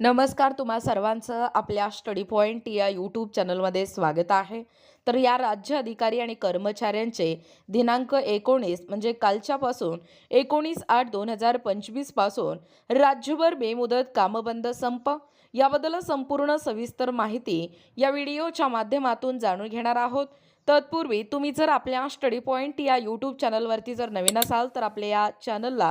नमस्कार तुम्हा सर्वांचं आपल्या स्टडी पॉईंट या यूट्यूब चॅनलमध्ये स्वागत आहे. तर या राज्य अधिकारी आणि कर्मचाऱ्यांचे दिनांक एकोणीस म्हणजे कालच्यापासून एकोणीस आठ दोन हजार पंचवीसपासून राज्यभर बेमुदत कामबंद संप. याबद्दल संपूर्ण सविस्तर माहिती या व्हिडिओच्या माध्यमातून जाणून घेणार आहोत. तत्पूर्वी तुम्ही जर आपल्या स्टडी पॉईंट या यूट्यूब चॅनलवरती जर नवीन असाल तर आपल्या या चॅनलला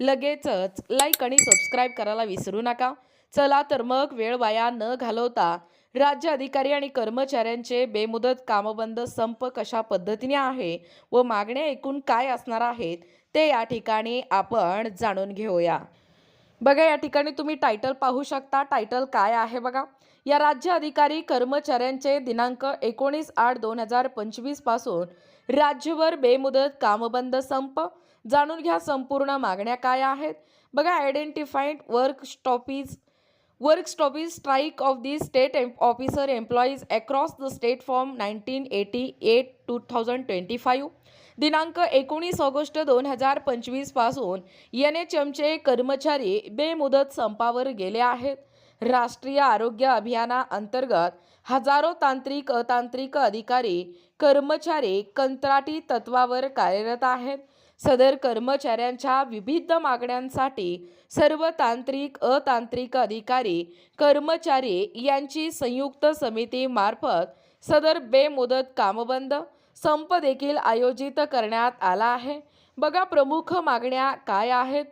लगेचच लाईक आणि सबस्क्राईब करायला विसरू नका. चला तर मग वेळ वाया न घालवता राज्य अधिकारी आणि कर्मचाऱ्यांचे बेमुदत कामबंद संप कशा पद्धतीने आहे व मागण्या एकूण काय असणार आहेत ते या ठिकाणी आपण जाणून घेऊया. बघा या ठिकाणी तुम्ही टायटल पाहू शकता. टायटल काय आहे बघा? या राज्य अधिकारी कर्मचाऱ्यांचे दिनांक एकोणीस आठ दोन हजार पंचवीसपासून राज्यभर बेमुदत कामबंद संप. जाणून घ्या संपूर्ण मागण्या काय आहेत. बघा identified work stoppages work stoppages strike of the state officer employees across the state from nineteen eighty eight two thousand twenty five दिनांक एकोणीस ऑगस्ट दोन हजार पंचवीसपासून एन एच एमचे कर्मचारी बेमुदत संपावर गेले आहेत. राष्ट्रीय आरोग्य अभियानाअंतर्गत हजारो तांत्रिक अतांत्रिक अधिकारी कर्मचारी कंत्राटी तत्वावर कार्यरत आहेत. सदर कर्मचाऱ्यांच्या विविध मागण्यांसाठी सर्व तांत्रिक अतांत्रिक अधिकारी कर्मचारी यांची संयुक्त समितीमार्फत सदर बेमुदत कामबंद संप देखील आयोजित करण्यात आला आहे. बघा प्रमुख मागण्या काय आहेत.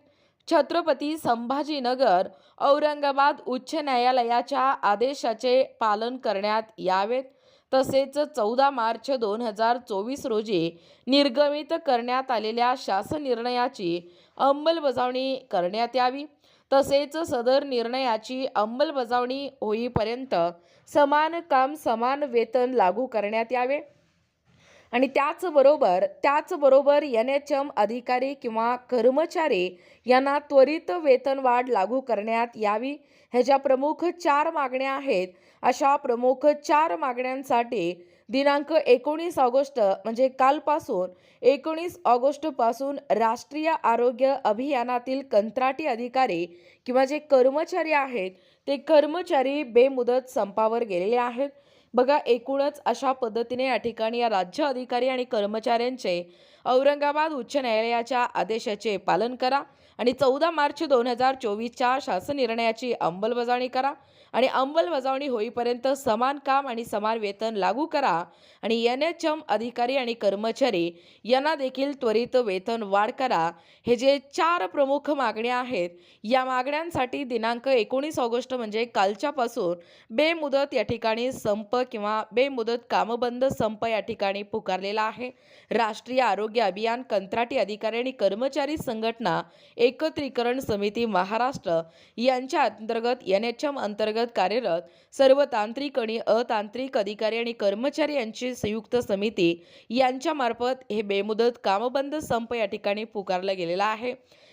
छत्रपती संभाजीनगर औरंगाबाद उच्च न्यायालयाच्या आदेशाचे पालन करण्यात यावेत. तसेच चौदा मार्च दोन हजार चोवीस रोजी निर्गमित करण्यात आलेल्या शासन निर्णयाची अंमलबजावणी करण्यात यावी. तसेच सदर निर्णयाची अंमलबजावणी होईपर्यंत समान काम समान वेतन लागू करण्यात यावे. आणि त्याचबरोबर त्याचबरोबर एन एच एम अधिकारी किंवा कर्मचारी यांना त्वरित वेतनवाढ लागू करण्यात यावी. ह्याच्या प्रमुख चार मागण्या आहेत. अशा प्रमुख चार मागण्यांसाठी दिनांक एकोणीस ऑगस्ट म्हणजे कालपासून एकोणीस ऑगस्टपासून राष्ट्रीय आरोग्य अभियानातील कंत्राटी अधिकारी किंवा जे कर्मचारी आहेत ते कर्मचारी बेमुदत संपावर गेलेले आहेत. बघा एकूणच अशा पद्धतीने या ठिकाणी या राज्य अधिकारी आणि कर्मचाऱ्यांचे औरंगाबाद उच्च न्यायालयाच्या आदेशाचे पालन करा आणि चौदा मार्च दोन हजार चोवीसच्या शासन निर्णयाची अंमलबजावणी करा आणि अंमलबजावणी होईपर्यंत समान काम आणि समान वेतन लागू करा आणि एन एच एम अधिकारी आणि कर्मचारी यांना देखील त्वरित वेतन वाढ करा. हे जे चार प्रमुख मागण्या आहेत या मागण्यांसाठी दिनांक एकोणीस ऑगस्ट म्हणजे कालच्यापासून बेमुदत या ठिकाणी संप किंवा बेमुदत कामबंद संप या ठिकाणी पुकारलेला आहे. राष्ट्रीय आरोग्य अभियान कंत्राटी अधिकारी आणि कर्मचारी संघटना एकत्रीकरण समिती महाराष्ट्र यांच्या अंतर्गत एन एच एम अंतर्गत कार्यरत सर्व तांत्रिक आणि अतांत्रिक अधिकारी आणि कर्मचारी यांची संयुक्त समिती यांच्यामार्फत हे बेमुदत कामबंद संप या ठिकाणी पुकारला गेलेला आहे.